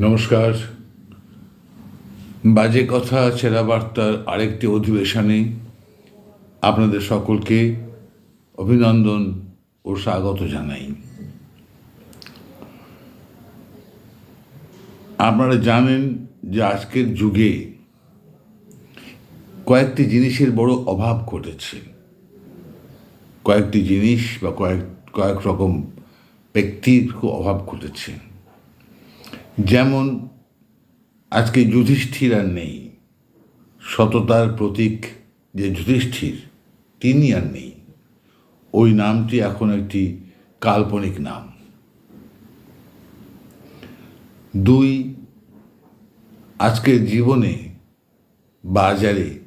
নমস্কার। বাজে কথা ছেঁড়া বার্তার আরেকটি অধিবেশনে আপনাদের সকলকে অভিনন্দন ও স্বাগত জানাই। আপনারা জানেন যে আজকের যুগে কয়েকটি জিনিসের বড় অভাব ঘটেছে। কয়েকটি জিনিস বা কয়েক কয়েক রকম ব্যক্তির খুব অভাব ঘটেছে। যেমন আজকে যুধিষ্ঠির আর নেই, সততার প্রতীক যে যুধিষ্ঠির, তিনি আর নেই। ওই নামটি এখন একটি কাল্পনিক নাম। দুই, আজকের জীবনে বাজারে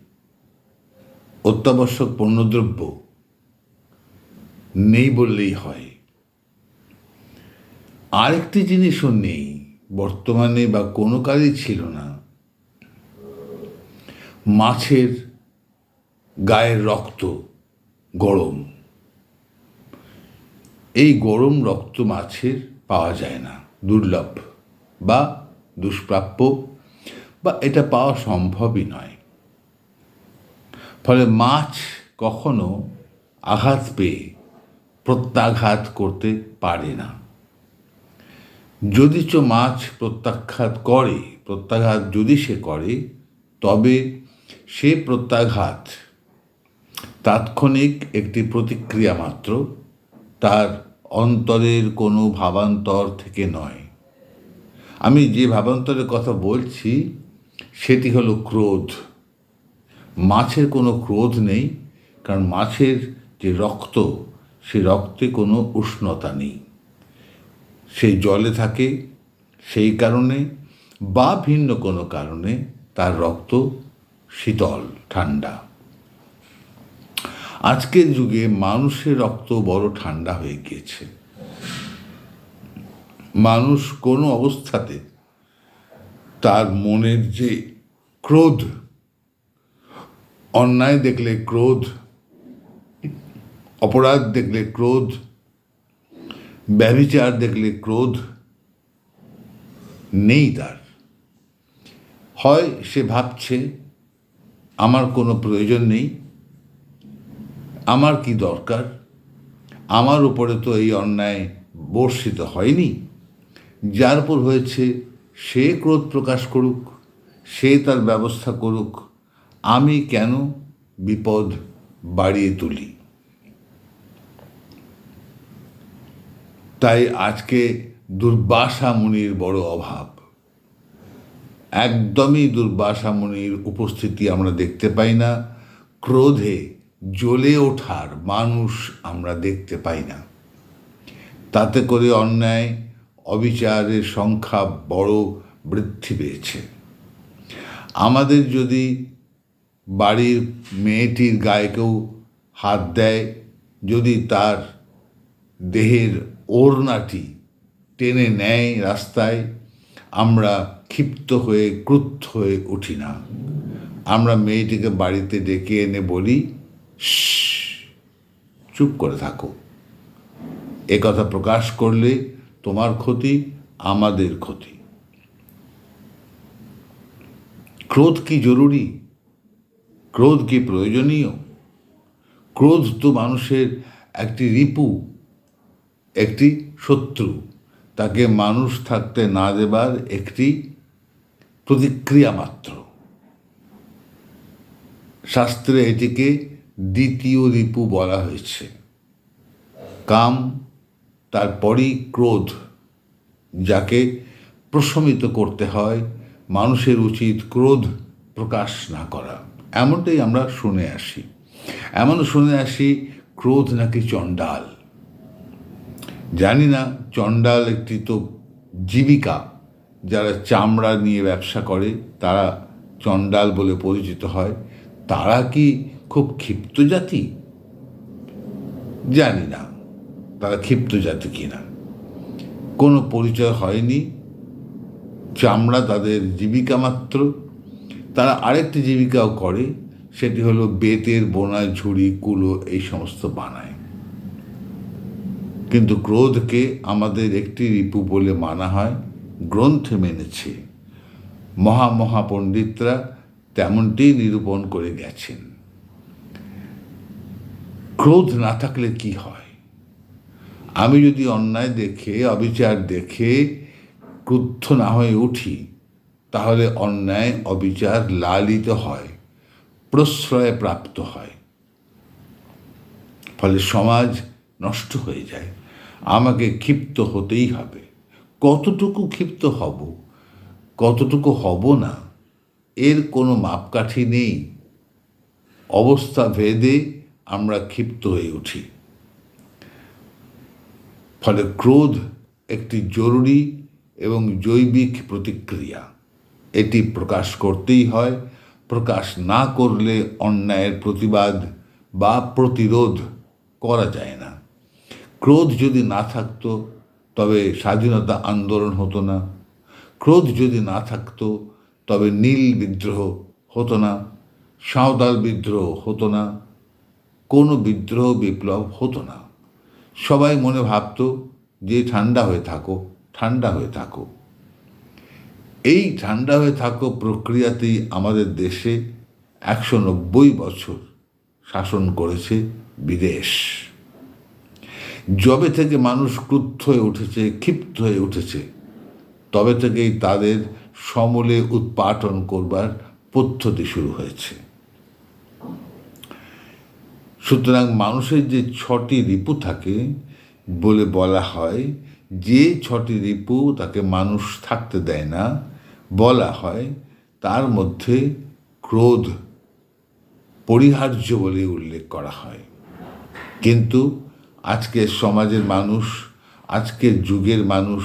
অত্যাবশ্যক পণ্যদ্রব্য নেই বললেই হয়। আরেকটি জিনিসও নেই বর্তমানে বা কোনো কাজই ছিল না। মাছের গায়ের রক্ত গরম। এই গরম রক্ত মাছের পাওয়া যায় না, দুর্লভ বা দুষ্প্রাপ্য বা এটা পাওয়া সম্ভবই নয়। ফলে মাছ কখনো আঘাত পেয়ে প্রত্যাঘাত করতে পারে না। যদিচ মাছ প্রত্যাঘাত করে, প্রত্যাঘাত যদি সে করে, তবে সে প্রত্যাঘাত তাৎক্ষণিক একটি প্রতিক্রিয়া মাত্র, তার অন্তরের কোনো ভাবান্তর থেকে নয়। আমি যে ভাবান্তরের কথা বলছি, সেটি হলো ক্রোধ। মাছের কোনো ক্রোধ নেই, কারণ মাছের যে রক্ত, সে রক্তে কোনো উষ্ণতা নেই। সে জলে থাকে, সেই কারণে বা ভিন্ন কোনো কারণে তার রক্ত শীতল, ঠান্ডা। আজকের যুগে মানুষের রক্ত বড় ঠান্ডা হয়ে গিয়েছে। মানুষ কোনো অবস্থাতে তার মনের যে ক্রোধ, অন্যায় দেখলে ক্রোধ, অপরাধ দেখলে ক্রোধ ব্যভিচার দেখলে ক্রোধ নেই তার। হয় সে ভাবছে, আমার কোনো প্রয়োজন নেই, আমার কি দরকার? আমার উপরে তো এই অন্যায় বর্ষিত হয়নি। যার উপর হয়েছে, সে ক্রোধ প্রকাশ করুক, সে তার ব্যবস্থা করুক, আমি কেন বিপদ বাড়িয়ে তুলি? তাই আজকে দুর্বাসা মুনির বড় অভাব। একদমই দুর্বাসা মুনির উপস্থিতি আমরা দেখতে পাই না, ক্রোধে জ্বলে ওঠার মানুষ আমরা দেখতে পাই না। তাতে করে অন্যায়, অবিচারের সংখ্যা বড় বৃদ্ধি পেয়েছে। আমাদের যদি বাড়ির মেয়েটির গায়ে কেউ হাত দেয়, যদি তার দেহের ওড়নাটি টেনে নেয় রাস্তায়। আমরা ক্ষিপ্ত হয়ে, ক্রুদ্ধ হয়ে উঠি না। আমরা মেয়েটিকে বাড়িতে ডেকে এনে বলি চুপ করে থাকো। এ কথা প্রকাশ করলে তোমার ক্ষতি, আমাদের ক্ষতি। ক্রোধ কি জরুরি? ক্রোধ কি প্রয়োজনীয়? ক্রোধ তো মানুষের একটি রিপু একটি শত্রু। তাকে মানুষ থাকতে না দেবার একটি প্রতিক্রিয়া মাত্র। শাস্ত্রে এটিকে দ্বিতীয় রিপু বলা হয়েছে। কাম তারপরই ক্রোধ, যাকে প্রশমিত করতে হয় মানুষের উচিত ক্রোধ প্রকাশ না করা। এমনটাই আমরা শুনে আসি। এমন শুনে আসি, ক্রোধ নাকি চণ্ডাল? জানি না চণ্ডাল একটি তো জীবিকা। যারা চামড়া নিয়ে ব্যবসা করে, তারা চণ্ডাল বলে পরিচিত হয়। তারা কি খুব ক্ষিপ্ত জাতি? জানি না তারা ক্ষিপ্ত জাতি কিনা? কোনো পরিচয় হয়নি। চামড়া তাদের জীবিকা মাত্র। তারা আরেকটি জীবিকাও করে, সেটি হলো বেতের বোনা, ঝুড়ি, কুলো, এই সমস্ত বানায়। কিন্তু ক্রোধকে আমাদের একটি রিপু বলে মানা হয়, গ্রন্থে মেনেছে। মহা মহা পণ্ডিতরা তেমনটি নিরূপণ করে গেছেন। ক্রোধ না থাকলে কি হয়? আমি যদি অন্যায় দেখে, অবিচার দেখে, ক্রুদ্ধ না হয়ে উঠি, তাহলে অন্যায়, অবিচার লালিত হয়, প্রশ্রয় প্রাপ্ত হয়। ফলে সমাজ নষ্ট হয়ে যায়। আমাকে ক্ষিপ্ত হতেই হবে। কতটুকু ক্ষিপ্ত হব, কতটুকু হব না, এর কোনো মাপকাঠি নেই। অবস্থা ভেদে আমরা ক্ষিপ্ত হয়ে উঠি। ফলে ক্রোধ একটি জরুরি এবং জৈবিক প্রতিক্রিয়া। এটি প্রকাশ করতেই হয়, প্রকাশ না করলে অন্যায়ের প্রতিবাদ বা প্রতিরোধ করা যায় না। ক্রোধ যদি না থাকতো, তবে স্বাধীনতা আন্দোলন হতো না। ক্রোধ যদি না থাকতো, তবে নীল বিদ্রোহ হতো না, সাঁওতাল বিদ্রোহ হতো না, কোনো বিদ্রোহ বিপ্লব হতো না। সবাই মনে ভাবতো যে ঠান্ডা হয়ে থাকো, ঠান্ডা হয়ে থাকো। এই ঠান্ডা হয়ে থাকো প্রক্রিয়াতেই আমাদের দেশে একশো নব্বই বছর শাসন করেছে বিদেশ। যবে থেকে মানুষ ক্রুদ্ধ হয়ে উঠেছে, ক্ষিপ্ত হয়ে উঠেছে, তবে থেকেই তাদের সমলে উৎপাটন করবার পদ্ধতি শুরু হয়েছে। সুতরাং মানুষের যে ছটি রিপু থাকে বলে বলা হয়, যে ছটি রিপু তাকে মানুষ থাকতে দেয় না, বলা হয় তার মধ্যে ক্রোধ, পরিহার্য বলে উল্লেখ করা হয়। কিন্তু আজকের সমাজের মানুষ, আজকের যুগের মানুষ,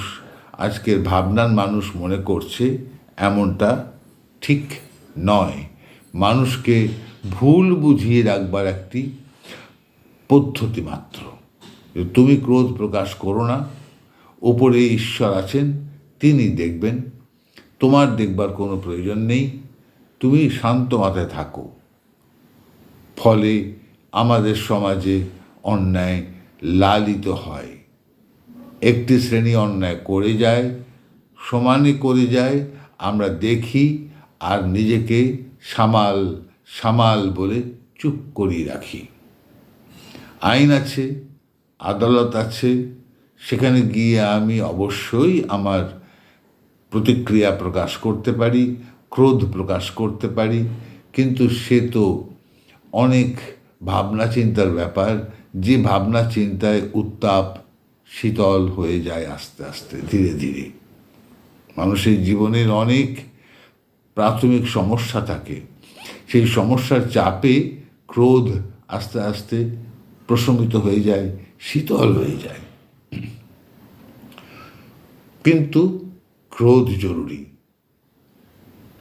আজকের ভাবনার মানুষ মনে করছে এমনটা ঠিক নয়। মানুষকে ভুল বুঝিয়ে রাখবার একটি পদ্ধতি মাত্র। তুমি ক্রোধ প্রকাশ করো না। ওপরে ঈশ্বর আছেন, তিনি দেখবেন। তোমার দেখবার কোনো প্রয়োজন নেই। তুমি শান্ত মাথায় থাকো। ফলে আমাদের সমাজে অন্যায় লালিত হয়। একটি শ্রেণি অন্যায় করে যায় সমানে করে যায়, আমরা দেখি আর নিজেকে সামাল সামাল বলে চুপ করিয়ে রাখি। আইন আছে, আদালত আছে, সেখানে গিয়ে আমি অবশ্যই আমার প্রতিক্রিয়া প্রকাশ করতে পারি, ক্রোধ প্রকাশ করতে পারি, কিন্তু সে তো অনেক ভাবনা চিন্তার ব্যাপার যে ভাবনা চিন্তায় উত্তাপ শীতল হয়ে যায় আস্তে আস্তে, ধীরে ধীরে। মানুষের জীবনের অনেক প্রাথমিক সমস্যা থাকে। সেই সমস্যার চাপে ক্রোধ আস্তে আস্তে প্রশমিত হয়ে যায়, শীতল হয়ে যায়। কিন্তু ক্রোধ জরুরি।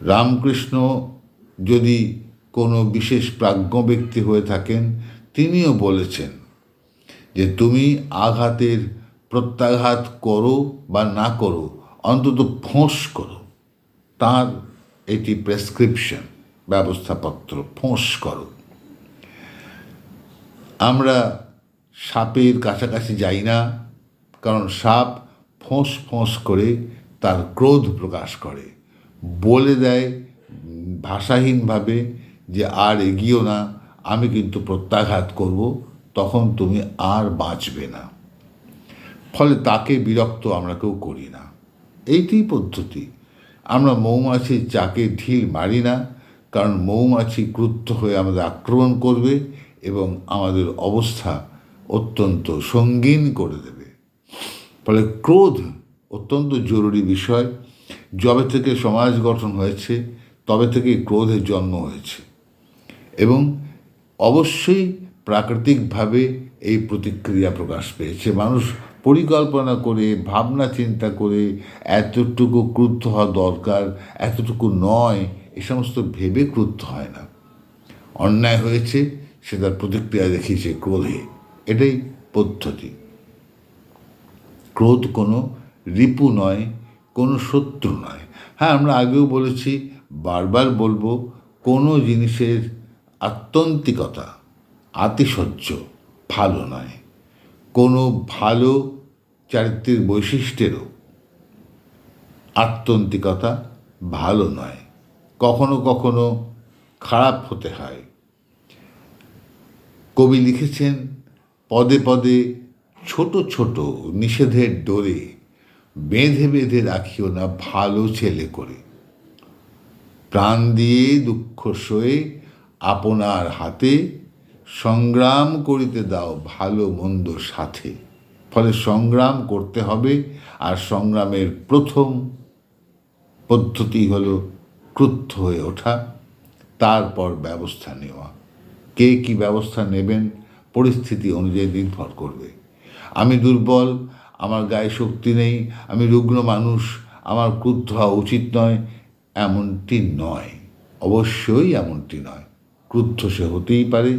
রামকৃষ্ণ যদি কোনো বিশেষ প্রাজ্ঞ ব্যক্তি হয়ে থাকেন, তিনিও বলেছেন যে তুমি আঘাতের প্রত্যাঘাত করো বা না করো, অন্তত ফোঁস করো। তার এটি প্রেসক্রিপশন, ব্যবস্থাপত্র, ফোঁস করো। আমরা সাপের কাছাকাছি যাই না, কারণ সাপ ফোঁস ফোঁস করে তার ক্রোধ প্রকাশ করে। বলে দেয় ভাষাহীনভাবে যে, আর এগিয়েও না, আমি কিন্তু প্রত্যাঘাত করব। তখন তুমি আর বাঁচবে না। ফলে তাকে বিরক্ত আমরা কেউ করি না। এইটি পদ্ধতি। আমরা মৌমাছির চাকে ঢিল মারি না, কারণ মৌমাছি ক্রুদ্ধ হয়ে আমাদের আক্রমণ করবে এবং আমাদের অবস্থা অত্যন্ত সঙ্গীন করে দেবে। ফলে ক্রোধ অত্যন্ত জরুরি বিষয়। যবে থেকে সমাজ গঠন হয়েছে, তবে থেকে ক্রোধের জন্ম হয়েছে। এবং অবশ্যই প্রাকৃতিকভাবে এই প্রতিক্রিয়া প্রকাশ পেয়েছে। মানুষ পরিকল্পনা করে, ভাবনা চিন্তা করে, এতটুকু ক্রুদ্ধ হওয়া দরকার, এতটুকু নয়, এ সমস্ত ভেবে ক্রুদ্ধ হয় না। অন্যায় হয়েছে, সে তার প্রতিক্রিয়া দেখিয়েছে ক্রোধে। এটাই পদ্ধতি। ক্রোধ কোনো রিপু নয়, কোনো শত্রু নয়। হ্যাঁ আমরা আগেও বলেছি, বারবার বলব, কোনো জিনিসের আত্যন্তিকতা আতিশয্য, ভালো নয়। কোনো ভালো চারিত্রিক বৈশিষ্ট্যেরও আত্যন্তিকতা ভালো নয়। কখনো কখনো খারাপ হতে হয়। কবি লিখেছেন, পদে পদে ছোট ছোট নিষেধের ডোরে বেঁধে বেঁধে রাখিও না ভালো ছেলে করে। প্রাণ দিয়ে দুঃখ সয়ে আপনার হাতে সংগ্রাম করিতে দাও ভালো মন্দ সাথে। ফলে সংগ্রাম করতে হবে, আর সংগ্রামের প্রথম পদ্ধতি হলো ক্রুদ্ধ হয়ে ওঠা, তারপর ব্যবস্থা নেওয়া। কে কি ব্যবস্থা নেবেন, পরিস্থিতি অনুযায়ী নির্ভর করবে। আমি দুর্বল, আমার গায়ে শক্তি নেই, আমি রুগ্ন মানুষ, আমার ক্রুদ্ধ হওয়া উচিত নয়, এমনটি নয়, অবশ্যই এমনটি নয়। ক্রুদ্ধ সে হতেই পারে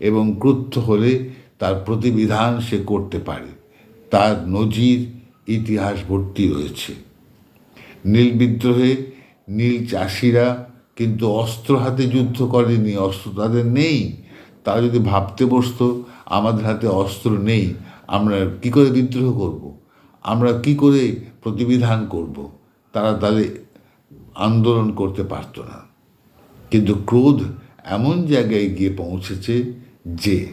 এবং ক্রুদ্ধ হলে তার প্রতিবিধান সে করতে পারে তার নজির ইতিহাস ভর্তি রয়েছে নীল বিদ্রোহে নীল চাষিরা কিন্তু অস্ত্র হাতে যুদ্ধ করেনি, অস্ত্র তাদের নেই তারা যদি ভাবতে বসতো, আমাদের হাতে অস্ত্র নেই, আমরা কি করে বিদ্রোহ করব। আমরা কি করে প্রতিবিধান করব। তারা তাদের আন্দোলন করতে পারতো না কিন্তু ক্রোধ এমন জায়গায় গিয়ে পৌঁছেছে যে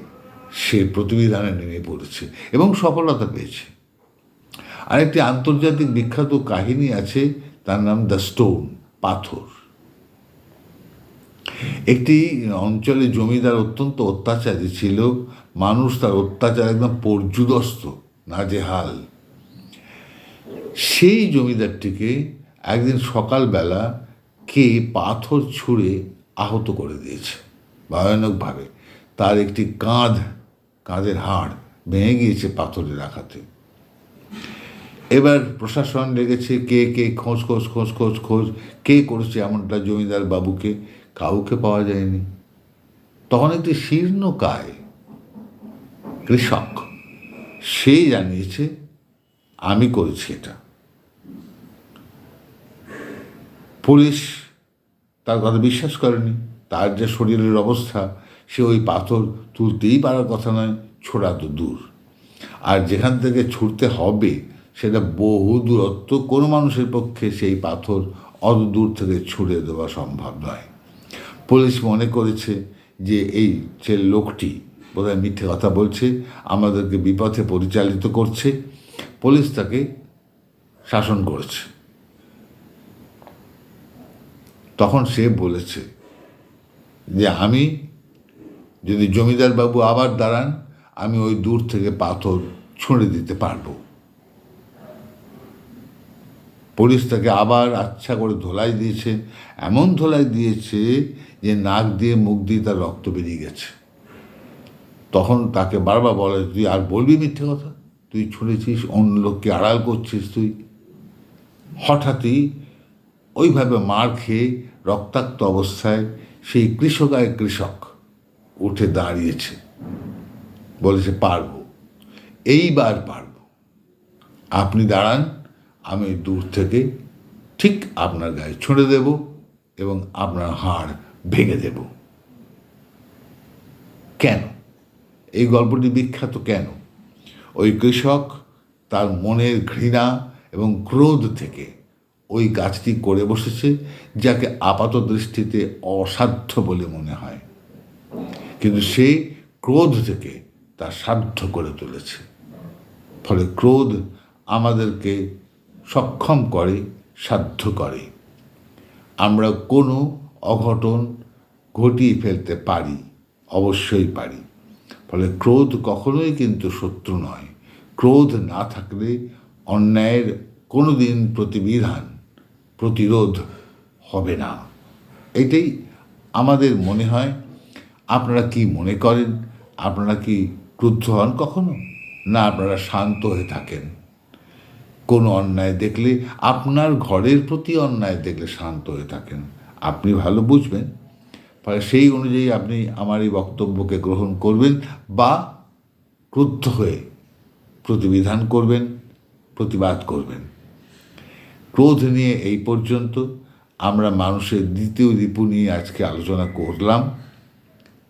সে প্রতিবিধানে নেমে পড়েছে এবং সফলতা পেয়েছে। আরেকটি আন্তর্জাতিক বিখ্যাত কাহিনী আছে, তার নাম দ্য স্টোন পাথর। একটি অঞ্চলে জমিদার অত্যন্ত অত্যাচারী ছিল, মানুষ তার অত্যাচার একদম পর্যুদস্ত না নাজেহাল। সেই জমিদারটিকে একদিন সকালবেলা কে পাথর ছুঁড়ে আহত করে দিয়েছে, ভয়ানকভাবে। তার একটি কাঁধ, কাঁধের হাড় ভেঙে গিয়েছে পাথরের আঘাতে। এবার প্রশাসন লেগেছে কে কে, খোঁজ খোঁজ খোঁজ খোঁজ খোঁজ, কে করেছে এমনটা জমিদার বাবুকে? কাউকে পাওয়া যায়নি। তখন একটি শীর্ণকায় কৃষক, সে জানিয়েছে, আমি করেছি এটা। পুলিশ তার কথা বিশ্বাস করেনি। তার যে শরীরের অবস্থা, সে ওই পাথর তুলতেই পারার কথা নয়, ছোড়া তো দূর। আর যেখান থেকে ছুটতে হবে, সেটা বহু দূরত্ব কোনো মানুষের পক্ষে সেই পাথর অত দূর থেকে ছুড়ে দেওয়া সম্ভব নয়। পুলিশ মনে করেছে যে এই যে লোকটি বোধহয় মিথ্যে কথা বলছে, আমাদেরকে বিপথে পরিচালিত করছে। পুলিশ তাকে শাসন করেছে। তখন সে বলেছে যে, আমি যদি জমিদার বাবু আবার দাঁড়ান, আমি ওই দূর থেকে পাথর ছুঁড়ে দিতে পারব। পুলিশ তাকে আবার আচ্ছা করে ধোলাই দিয়েছে, এমন ধোলাই দিয়েছে যে নাক দিয়ে মুখ দিয়ে তার রক্ত বেরিয়ে গেছে। তখন তাকে বারবার বলে, তুই আর বলবি মিথ্যে কথা? তুই ছুঁড়েছিস, অন্য লোককে আড়াল করছিস তুই? হঠাৎই ওইভাবে মার খেয়ে রক্তাক্ত অবস্থায় সেই কৃষকায় কৃষক উঠে দাঁড়িয়েছে। বলেছে পারব। এইবার পারব। আপনি দাঁড়ান, আমি দূর থেকে ঠিক আপনার গায়ে ছুঁড়ে দেব এবং আপনার হাড় ভেঙে দেব। কেন? এই গল্পটি বিখ্যাত কেন? ওই কৃষক তার মনের ঘৃণা এবং ক্রোধ থেকে ওই গাছটি করে বসেছে, যাকে আপাত দৃষ্টিতে অসাধ্য বলে মনে হয়। কিন্তু সে ক্রোধ থেকে তা সাধ্য করে তুলেছে। ফলে ক্রোধ আমাদেরকে সক্ষম করে, সাধ্য করে। আমরা কোনো অঘটন ঘটিয়ে ফেলতে পারি, অবশ্যই পারি। ফলে ক্রোধ কখনোই কিন্তু শত্রু নয়। ক্রোধ না থাকলে অন্যায়ের কোনো দিন প্রতিবিধান প্রতিরোধ হবে না। এটাই আমাদের মনে হয়। আপনারা কি মনে করেন? আপনারা কি ক্রুদ্ধ হন কখনো? না, আপনারা শান্ত হয়ে থাকেন। কোনো অন্যায় দেখলে, আপনার ঘরের প্রতি অন্যায় দেখলে শান্ত হয়ে থাকেন। আপনি ভালো বুঝবেন। ফলে সেই অনুযায়ী আপনি আমার এই বক্তব্যকে গ্রহণ করবেন বা ক্রুদ্ধ হয়ে প্রতিবিধান করবেন, প্রতিবাদ করবেন। ক্রোধ নিয়ে এই পর্যন্ত আমরা মানুষের দ্বিতীয় রিপু নিয়ে আজকে আলোচনা করলাম।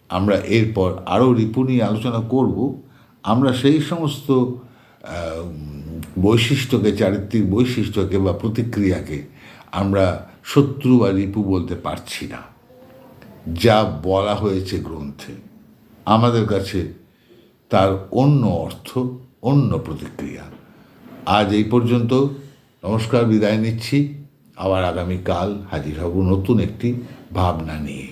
আমরা এরপর আরও রিপু নিয়ে আলোচনা করব। আমরা সেই সমস্ত বৈশিষ্ট্যকে, চারিত্রিক বৈশিষ্ট্যকে বা প্রতিক্রিয়াকে আমরা শত্রু বা রিপু বলতে পারছি না। যা বলা হয়েছে গ্রন্থে। আমাদের কাছে তার অন্য অর্থ, অন্য প্রতিক্রিয়া। আজ এই পর্যন্ত নমস্কার বিদায় নিচ্ছি। আবার আগামীকাল হাজির হব নতুন একটি ভাবনা নিয়ে।